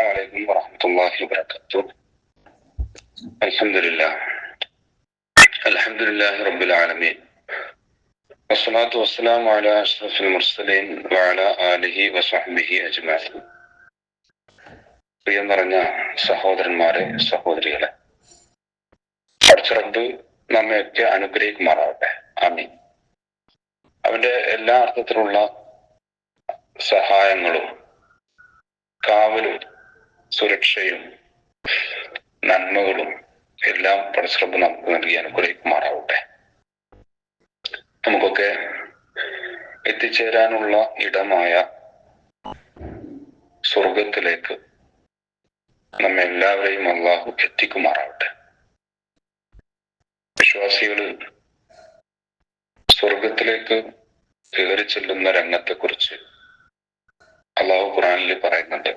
عليكم ورحمة الله وبركاته الحمد لله الحمد لله رب العالمين والصلاة والسلام على أشرف المرسلين وعلى آله وصحبه أجمعين പ്രിയം നിറഞ്ഞ സഹോദരന്മാരെ സഹോദരികളെ പഠിച്ചിറപ്പ് നമ്മയൊക്കെ അനുഗ്രഹിക്കുമാറാവട്ടെ ആമീൻ അവന്റെ എല്ലാ അർത്ഥത്തിലുള്ള സഹായങ്ങളും കാവലും സുരക്ഷയും നന്മകളും എല്ലാം പരസ്പരം നമുക്ക് നൽകി അനുഗ്രഹിക്കുമാറാവട്ടെ. നമുക്കൊക്കെ എത്തിച്ചേരാനുള്ള ഇടമായ സ്വർഗത്തിലേക്ക് നമ്മെ എല്ലാവരെയും അള്ളാഹു എത്തിക്കുമാറാവട്ടെ. വിശ്വാസികൾ സ്വർഗത്തിലേക്ക് കയറി ചെല്ലുന്ന രംഗത്തെക്കുറിച്ച് അള്ളാഹു ഖുറാനിൽ പറയുന്നുണ്ട്.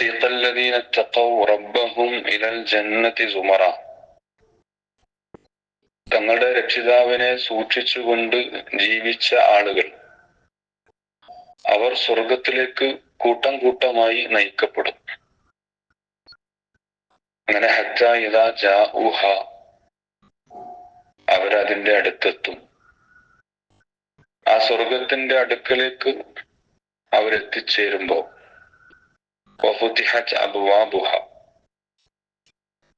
وسيق الذين اتقوا ربهم إلى الجنة زمرا തങ്ങളുടെ രക്ഷിതാവിനെ സൂക്ഷിച്ചുകൊണ്ട് ജീവിച്ച ആളുകൾ അവർ സ്വർഗത്തിലേക്ക് കൂട്ടം കൂട്ടമായി നയിക്കപ്പെടും അങ്ങനെ ഹത്ത ഇതാ ജാ ഊഹ അവരതിന്റെ അടുത്തെത്തും ആ സ്വർഗത്തിന്റെ അടുക്കലേക്ക് അവരെത്തിച്ചേരുമ്പോ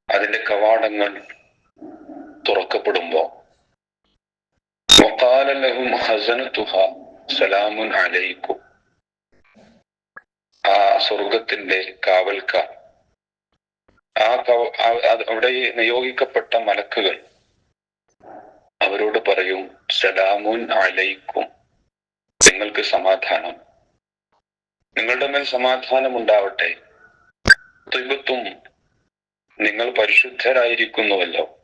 അതിന്റെ കവാടങ്ങൾ തുറക്കപ്പെടുമ്പോ സലാമുൻ അലൈക്കും. ആ സ്വർഗത്തിന്റെ കാവൽക്കാർ. ആ കവ- അവിടെ നിയോഗിക്കപ്പെട്ട മലക്കുകൾ അവരോട് പറയും സലാമുൻ അലൈക്കും. നിങ്ങൾക്ക് സമാധാനം. നിങ്ങളുടെ മേൽ സമാധാനം ഉണ്ടാവട്ടെ ത്രിബത്തും നിങ്ങൾ പരിശുദ്ധരായിരിക്കുന്നുവല്ലോ.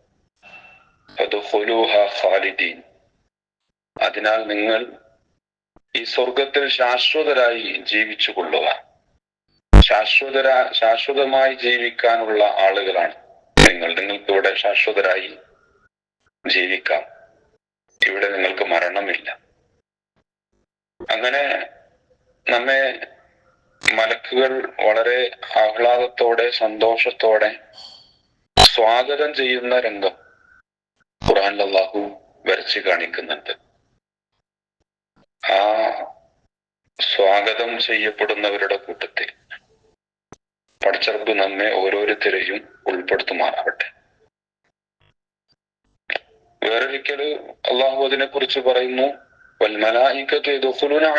ഖാലിദീൻ. അതിനാൽ നിങ്ങൾ ഈ സ്വർഗത്തിൽ ശാശ്വതരായി ജീവിച്ചു കൊള്ളുക ശാശ്വതര ശാശ്വതമായി ജീവിക്കാനുള്ള ആളുകളാണ് നിങ്ങൾ. നിങ്ങൾക്ക് ഇവിടെ ശാശ്വതരായി ജീവിക്കാം. ഇവിടെ നിങ്ങൾക്ക് മരണമില്ല. അങ്ങനെ നമ്മെ മലക്കുകൾ വളരെ ആഹ്ലാദത്തോടെ സന്തോഷത്തോടെ സ്വാഗതം ചെയ്യുന്ന രംഗം ഖുർആൻ അള്ളാഹു വരച്ച് കാണിക്കുന്നുണ്ട്. ആ സ്വാഗതം ചെയ്യപ്പെടുന്നവരുടെ കൂട്ടത്തിൽ പടച്ചറപ്പ് നമ്മെ ഓരോരുത്തരെയും ഉൾപ്പെടുത്തുമാറാവട്ടെ. വേറൊരിക്കൽ അള്ളാഹു അതിനെ കുറിച്ച് പറയുന്നു വൽമലായിക്കത്ത്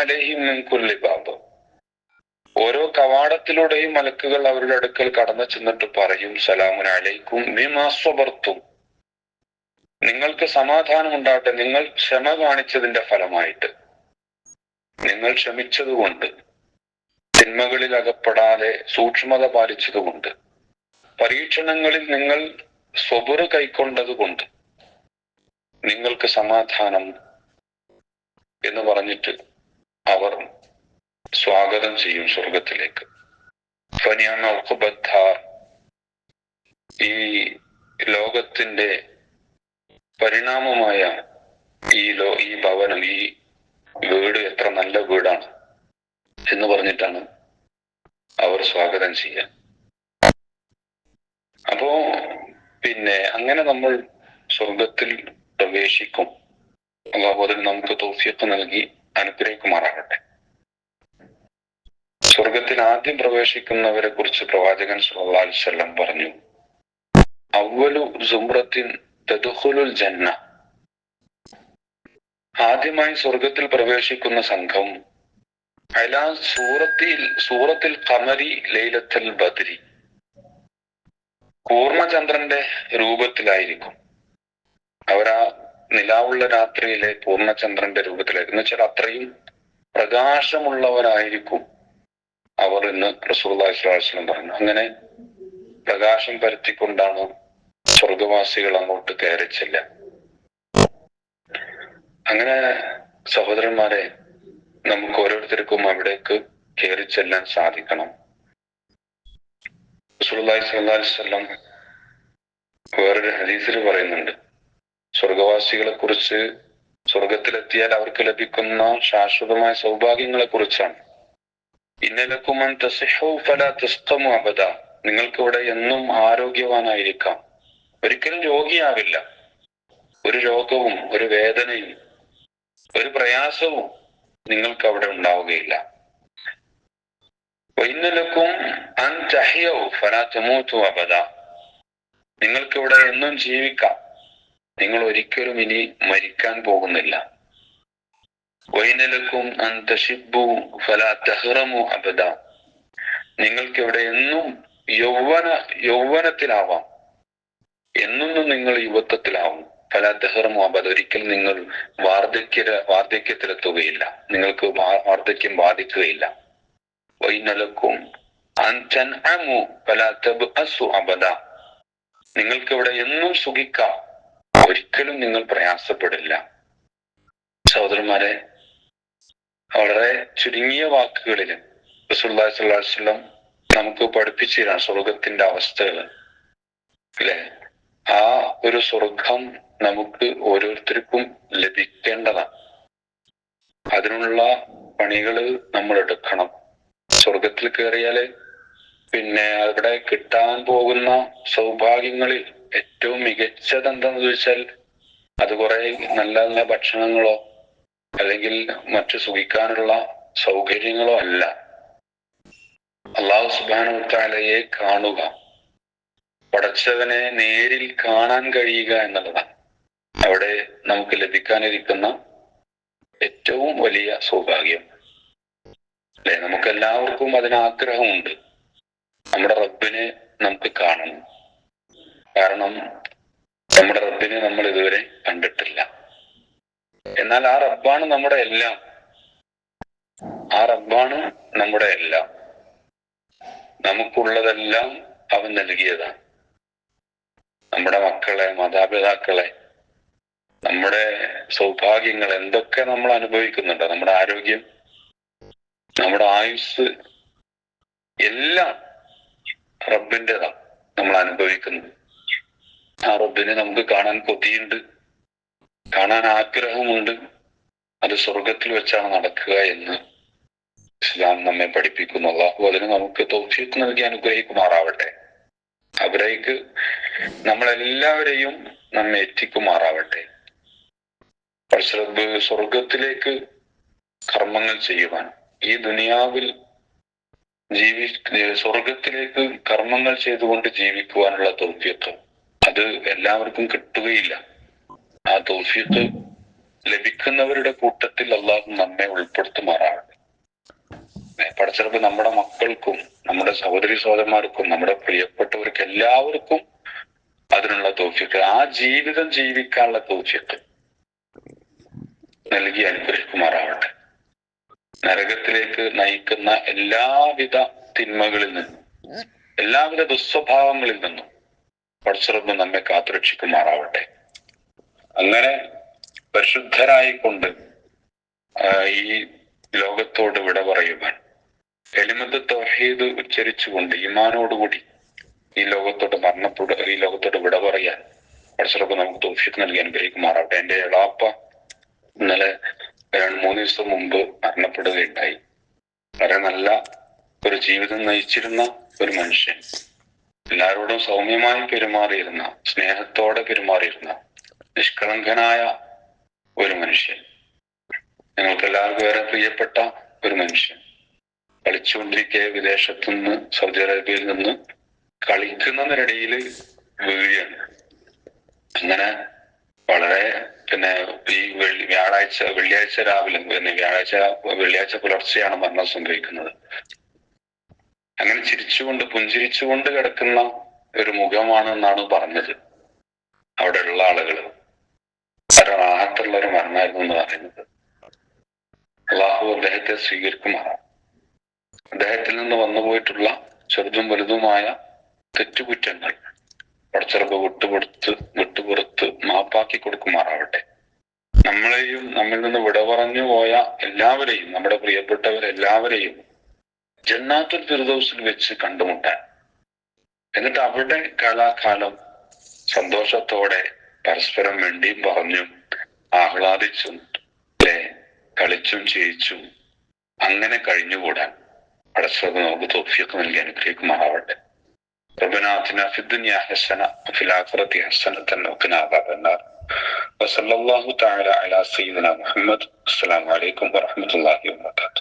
അലൈഹിം മിൻ കുല്ലി ബാബ്. ഓരോ കവാടത്തിലൂടെയും മലക്കുകൾ അവരുടെ അടുക്കൽ കടന്നു ചെന്നിട്ട് പറയും സലാമുൻ അലൈക്കും മിമാസ്വബർത്തും നിങ്ങൾക്ക് സമാധാനം ഉണ്ടാവട്ടെ നിങ്ങൾ ക്ഷമ കാണിച്ചതിന്റെ ഫലമായിട്ട്. നിങ്ങൾ ക്ഷമിച്ചതുകൊണ്ട് തിന്മകളിൽ അകപ്പെടാതെ സൂക്ഷ്മത പാലിച്ചതുകൊണ്ട് പരീക്ഷണങ്ങളിൽ നിങ്ങൾ സ്വബുറ് കൈക്കൊണ്ടതുകൊണ്ട് നിങ്ങൾക്ക് സമാധാനം എന്ന് പറഞ്ഞിട്ട് അവർ സ്വാഗതം ചെയ്യും സ്വർഗത്തിലേക്ക്. ഈ ലോകത്തിന്റെ പരിണാമമായ ഈ ലോ ഈ ഭവനം ഈ വീട് എത്ര നല്ല വീടാണ് എന്ന് പറഞ്ഞിട്ടാണ് അവർ സ്വാഗതം ചെയ്യുക. അപ്പോ പിന്നെ അങ്ങനെ നമ്മൾ സ്വർഗത്തിൽ പ്രവേശിക്കും. അള്ളാഹു നമുക്ക് തോഫിയൊക്കെ നൽകി അനുഗ്രഹിക്കുമാറാകട്ടെ. സ്വർഗത്തിൽ ആദ്യം പ്രവേശിക്കുന്നവരെ കുറിച്ച് പ്രവാചകൻ വസല്ലം പറഞ്ഞു. അവലു സുമ്രത്തിൻ തദ്ഖുലുൽ ജന്ന. ആദ്യമായി സ്വർഗത്തിൽ പ്രവേശിക്കുന്ന സംഘം അല സൂറത്തിൽ സൂറത്തിൽ കമരി ലൈലത്തൽ ബദ്രി. പൂർണചന്ദ്രന്റെ രൂപത്തിലായിരിക്കും. അവരാ നിലാവുള്ള രാത്രിയിലെ പൂർണചന്ദ്രന്റെ രൂപത്തിലായിരിക്കും. എന്ന് വെച്ചാൽ അത്രയും പ്രകാശമുള്ളവരായിരിക്കും അവർ അലൈഹി വസല്ലം പറഞ്ഞു. അങ്ങനെ പ്രകാശം പരത്തിക്കൊണ്ടാണ് സ്വർഗവാസികൾ അങ്ങോട്ട് കയറി ചെല്ലുക. അങ്ങനെ സഹോദരന്മാരെ നമുക്ക് ഓരോരുത്തർക്കും അവിടേക്ക് കയറി ചെല്ലാൻ സാധിക്കണം. അലൈഹി വസല്ലം വേറൊരു ഹദീസിൽ പറയുന്നുണ്ട്. സ്വർഗവാസികളെ കുറിച്ച് സ്വർഗത്തിലെത്തിയാൽ അവർക്ക് ലഭിക്കുന്ന ശാശ്വതമായ സൗഭാഗ്യങ്ങളെ കുറിച്ചാണ് ഇന്നലക്കുമൻ തസിഹു ഫല തിസ്തമു അബദ. നിങ്ങൾക്കിവിടെ എന്നും ആരോഗ്യവാനായിരിക്കാം. ഒരിക്കലും രോഗിയാവില്ല. ഒരു രോഗവും ഒരു വേദനയും ഒരു പ്രയാസവും നിങ്ങൾക്ക് അവിടെ ഉണ്ടാവുകയില്ല ഇന്നലക്കും അൻ തഹ്യൗ ഫലാ തമൂതു അബദ. നിങ്ങൾക്കിവിടെ എന്നും ജീവിക്കാം. നിങ്ങൾ ഒരിക്കലും ഇനി മരിക്കാൻ പോകുന്നില്ല. വൈനലക്കും അൻ തഷിബു ഫലാ തഹ്റമു അബദ നിങ്ങൾക്കിവിടെ എന്നും യൗവന യൗവനത്തിലാവാം. എന്നും നിങ്ങൾ യുവത്വത്തിലാവും. ഫല തഹ്റമു അബദ. ഒരിക്കലും നിങ്ങൾ വാർദ്ധക്യ വാർദ്ധക്യത്തിലെത്തുകയില്ല. നിങ്ങൾക്ക് വാർദ്ധക്യം ബാധിക്കുകയില്ല. വൈനലക്കും അബദ. നിങ്ങൾക്കിവിടെ എന്നും സുഖിക്കാം. ഒരിക്കലും നിങ്ങൾ പ്രയാസപ്പെടില്ല. സഹോദരന്മാരെ വളരെ ചുരുങ്ങിയ വാക്കുകളിൽ അലൈഹി വസല്ലം നമുക്ക് പഠിപ്പിച്ചു തരാം സ്വർഗത്തിന്റെ അവസ്ഥകൾ അല്ലെ? ആ ഒരു സ്വർഗം നമുക്ക് ഓരോരുത്തർക്കും ലഭിക്കേണ്ടതാണ് അതിനുള്ള പണികൾ നമ്മൾ എടുക്കണം. സ്വർഗത്തിൽ കയറിയാൽ പിന്നെ അവിടെ കിട്ടാൻ പോകുന്ന സൗഭാഗ്യങ്ങളിൽ ഏറ്റവും മികച്ചത് എന്താണെന്ന് ചോദിച്ചാൽ അത് കുറെ നല്ല നല്ല ഭക്ഷണങ്ങളോ അല്ലെങ്കിൽ മറ്റു സുഖിക്കാനുള്ള സൗകര്യങ്ങളോ അല്ല. അള്ളാഹു സുബാനുത്താലയെ കാണുക. പടച്ചവനെ നേരിൽ കാണാൻ കഴിയുക എന്നുള്ളതാണ്. അവിടെ നമുക്ക് ലഭിക്കാനിരിക്കുന്ന ഏറ്റവും വലിയ സൗഭാഗ്യം. അല്ലെ? നമുക്ക് എല്ലാവർക്കും അതിന് ആഗ്രഹമുണ്ട് നമ്മുടെ റബ്ബിനെ നമുക്ക് കാണണം. കാരണം നമ്മുടെ റബ്ബിനെ നമ്മൾ ഇതുവരെ കണ്ടിട്ടില്ല. എന്നാൽ ആ റബ്ബാണ് നമ്മുടെ എല്ലാം. ആ റബ്ബാണ് നമ്മുടെ എല്ലാം. നമുക്കുള്ളതെല്ലാം അവൻ നൽകിയതാണ്. നമ്മുടെ മക്കളെ മാതാപിതാക്കളെ നമ്മുടെ സൗഭാഗ്യങ്ങൾ എന്തൊക്കെ നമ്മൾ അനുഭവിക്കുന്നുണ്ട്. നമ്മുടെ ആരോഗ്യം നമ്മുടെ ആയുസ് എല്ലാം റബ്ബിന്റെതാണ് നമ്മൾ അനുഭവിക്കുന്നത്. ആ റബ്ബിനെ നമുക്ക് കാണാൻ കൊതിയുണ്ട്. കാണാൻ ആഗ്രഹമുണ്ട്. അത് സ്വർഗത്തിൽ വെച്ചാണ് നടക്കുക എന്ന് ഇസ്ലാം നമ്മെ പഠിപ്പിക്കുന്നു. അള്ളാഹു അതിന് നമുക്ക് തൗഫീഖ് നൽകി അനുഗ്രഹിക്കുമാറാവട്ടെ. അവരേക്ക് നമ്മളെല്ലാവരെയും നമ്മെ എത്തിക്കുമാറാവട്ടെ. പരശുറബ് സ്വർഗത്തിലേക്ക് കർമ്മങ്ങൾ ചെയ്യുവാൻ. ഈ ദുനിയാവിൽ ജീവി സ്വർഗത്തിലേക്ക് കർമ്മങ്ങൾ ചെയ്തുകൊണ്ട് ജീവിക്കുവാനുള്ള തൗഫീഖ് അത് എല്ലാവർക്കും കിട്ടുകയില്ല. ആ തൗഫീഖ് ലഭിക്കുന്നവരുടെ കൂട്ടത്തിൽ അള്ളാഹു നമ്മെ ഉൾപ്പെടുത്തുമാറാവട്ടെ പടച്ചിറപ്പ് നമ്മുടെ മക്കൾക്കും നമ്മുടെ സഹോദരി സഹോദരന്മാർക്കും നമ്മുടെ പ്രിയപ്പെട്ടവർക്ക് എല്ലാവർക്കും അതിനുള്ള തോഫിക്ക് ആ ജീവിതം ജീവിക്കാനുള്ള തോഫിക്ക് നൽകി അനുഗ്രഹിക്കുമാറാവട്ടെ നരകത്തിലേക്ക് നയിക്കുന്ന എല്ലാവിധ തിന്മകളിൽ നിന്നും എല്ലാവിധ ദുസ്വഭാവങ്ങളിൽ നിന്നും പടച്ചിറപ്പ് നമ്മെ കാത്തുരക്ഷിക്കുമാറാവട്ടെ. അങ്ങനെ പരിശുദ്ധരായിക്കൊണ്ട് ഈ ലോകത്തോട് വിട പറയുവാൻ എലിമത്ത് തൗഹീദ് ഉച്ചരിച്ചുകൊണ്ട് ഈമാനോടുകൂടി ഈ ലോകത്തോട് മരണപ്പെട ഈ ലോകത്തോട് വിട പറയാൻ പടച്ചിലൊക്കെ നമുക്ക് തോഫിക്ക് നൽകി അനുഗ്രഹിക്കുമാറാവട്ടെ. എന്റെ എളാപ്പ ഇന്നലെ രണ്ട് മൂന്ന് ദിവസം മുമ്പ് മരണപ്പെടുകയുണ്ടായി. വളരെ നല്ല ഒരു ജീവിതം നയിച്ചിരുന്ന ഒരു മനുഷ്യൻ. എല്ലാവരോടും സൗമ്യമായി പെരുമാറിയിരുന്ന സ്നേഹത്തോടെ പെരുമാറിയിരുന്ന നിഷ്കളങ്കനായ ഒരു മനുഷ്യൻ. ഞങ്ങൾക്ക് എല്ലാവർക്കും ഏറെ പ്രിയപ്പെട്ട ഒരു മനുഷ്യൻ. കളിച്ചുകൊണ്ടിരിക്കെ വിദേശത്തു നിന്ന് സൗദി അറേബ്യയിൽ നിന്ന് കളിക്കുന്നതിനിടയിൽ വീഴുകയാണ്. അങ്ങനെ വളരെ പിന്നെ ഈ വെള്ളി വ്യാഴാഴ്ച വെള്ളിയാഴ്ച രാവിലെ പിന്നെ വ്യാഴാഴ്ച വെള്ളിയാഴ്ച പുലർച്ചെയാണ് മരണം സംഭവിക്കുന്നത്. അങ്ങനെ ചിരിച്ചുകൊണ്ട് പുഞ്ചിരിച്ചുകൊണ്ട് കിടക്കുന്ന ഒരു മുഖമാണ് എന്നാണ് പറഞ്ഞത്. അവിടെയുള്ള ആളുകൾ വളരെ ഒരു മരണമായിരുന്നു എന്ന് പറയുന്നത്. അള്ളാഹു അദ്ദേഹത്തെ സ്വീകരിക്കുമാറാം അദ്ദേഹത്തിൽ നിന്ന് വന്നുപോയിട്ടുള്ള ചെറുതും വലുതുമായ തെറ്റുകുറ്റങ്ങൾ പടച്ചിറപ്പ് വിട്ടുകൊടുത്ത് വിട്ടുപുറത്ത് മാപ്പാക്കി കൊടുക്കുമാറാവട്ടെ. നമ്മളെയും നമ്മിൽ നിന്ന് വിട പറഞ്ഞു പോയ എല്ലാവരെയും നമ്മുടെ പ്രിയപ്പെട്ടവരെല്ലാവരെയും ജന്നാത്തുൽ ഫിർദൗസിൽ വെച്ച് കണ്ടുമുട്ടാൻ. എന്നിട്ട് അവിടെ കാലാകാലം സന്തോഷത്തോടെ പരസ്പരം വേണ്ടിയും പറഞ്ഞും ആഹ്ലാദിച്ചും അല്ലെ കളിച്ചും ചിരിച്ചും അങ്ങനെ കഴിഞ്ഞുകൂടാൻ അടച്ചത് നമുക്ക് തോഫിയൊക്കെ നൽകി അനുഗ്രഹിക്കുമാറാവട്ടെ ربنا آتنا في الدنيا حسنة وفي الآخرة حسنة وقنا عذاب النار وصلى الله تعالى على سيدنا محمد السلام عليكم ورحمة الله وبركاته